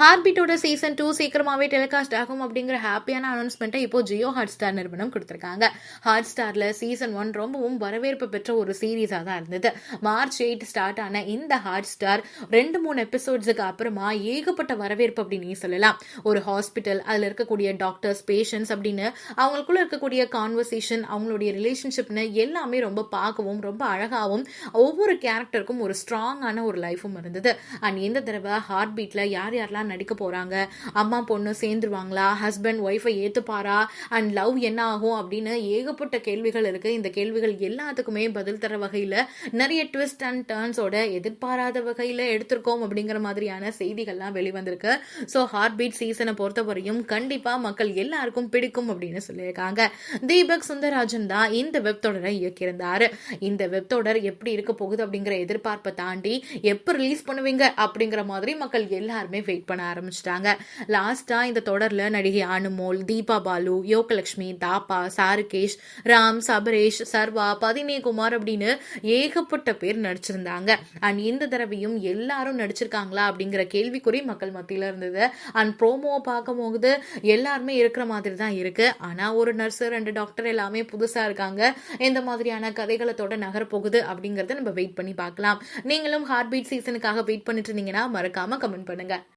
ஹார்பிட்டோட season two சீக்கிரமாகவே telecast ஆகும் அப்படிங்கிற ஹாப்பியான அனௌன்ஸ்மெண்ட்டை இப்போ ஜியோ ஹாட் ஸ்டார் நிறுவனம் கொடுத்துருக்காங்க. ஹாட் ஸ்டாரில் சீசன் ஒன் ரொம்பவும் வரவேற்பு பெற்ற ஒரு சீரீஸாக தான் இருந்தது. மார்ச் எயிட் ஸ்டார்ட் ஆன இந்த ஹாட் ஸ்டார் ரெண்டு மூணு எபிசோட்ஸுக்கு அப்புறமா ஏகப்பட்ட வரவேற்பு அப்படின்னு சொல்லலாம். ஒரு ஹாஸ்பிட்டல் அதில் இருக்கக்கூடிய டாக்டர்ஸ் பேஷண்ட்ஸ் அப்படின்னு அவங்களுக்குள்ள இருக்கக்கூடிய கான்வர்சேஷன் அவங்களுடைய ரிலேஷன்ஷிப்னு எல்லாமே ரொம்ப பார்க்கவும் ரொம்ப அழகாகவும் ஒவ்வொரு கேரக்டருக்கும் ஒரு ஸ்ட்ராங்கான ஒரு லைஃபும் இருந்தது. அண்ட் இந்த தடவை ஹார்ட் பீட்டில் யார் யாரெல்லாம் நடிக்க போகிறாங்க அம்மா பொண்ணு சேர்ந்துருவாங்களா? ஹஸ்பண்ட் ஒய்ஃபை ஏற்றுப்பாரா அண்ட் லவ் என்ன ஆகும் அப்படின்னு ஏகப்பட்ட கேள்விகள் இருக்குது இந்த கேள்விகள் எல்லாத்துக்குமே பதில் தர வகையில் நிறைய ட்விஸ்ட் அண்ட் டேர்ன்ஸோட எதிர்பாராத வகையில் எடுத்திருக்கோம் அப்படிங்கிற மாதிரியான செய்திகள்லாம் வெளிவந்திருக்கு. ஸோ ஹார்ட் பீட் சீசனை பொறுத்தவரையும் கண்டிப்பாக மக்கள் எல்லாருக்கும் பிடிக்கும் அப்படின்னு சொல்லியிருக்காங்க. தீபக் சுந்தரராஜன் தான் இந்த வெப் தொடரை இயக்கியிருந்தார். இந்த வெப் தொடர் எப்படி இருக்க போகுது அப்படிங்கிற எதிர்பார்ப்பை தாண்டி எப்போ ரிலீஸ் பண்ணுவீங்க அப்படிங்கிற மாதிரி மக்கள் எல்லாருமே வெயிட் பண்ண பண்ண ஆரம்பிச்சிட்டாங்க. லாஸ்டா இந்த தொடர்ல நடிகை அனுமோல் தீபா பாலு யோகலட்சுமி தாப்பா சாருகேஷ் ராம் சபரேஷ் சர்வா பதினே குமார் அப்படின்னு ஏகப்பட்ட பேர் நடிச்சிருந்தாங்க. அண்ட் இந்த தடவையும் எல்லாரும் நடிச்சிருக்காங்களா அப்படிங்கிற கேள்விக்குறி மக்கள் மத்தியில இருந்தது. அண்ட் ப்ரோமோவை பார்க்கும் போது எல்லாருமே இருக்கிற மாதிரி தான் இருக்கு. ஆனா ஒரு நர்ஸ் ரெண்டு டாக்டர் எல்லாமே புதுசா இருக்காங்க. எந்த மாதிரியான கதைகளத்தோட நகரப்போகுது அப்படிங்கறத நம்ம வெயிட் பண்ணி பார்க்கலாம். நீங்களும் ஹார்ட் பீட் சீசனுக்காக வெயிட் பண்ணிட்டு இருந்தீங்கன்னா மறக்காம கமெண்ட் பண்ணுங்க.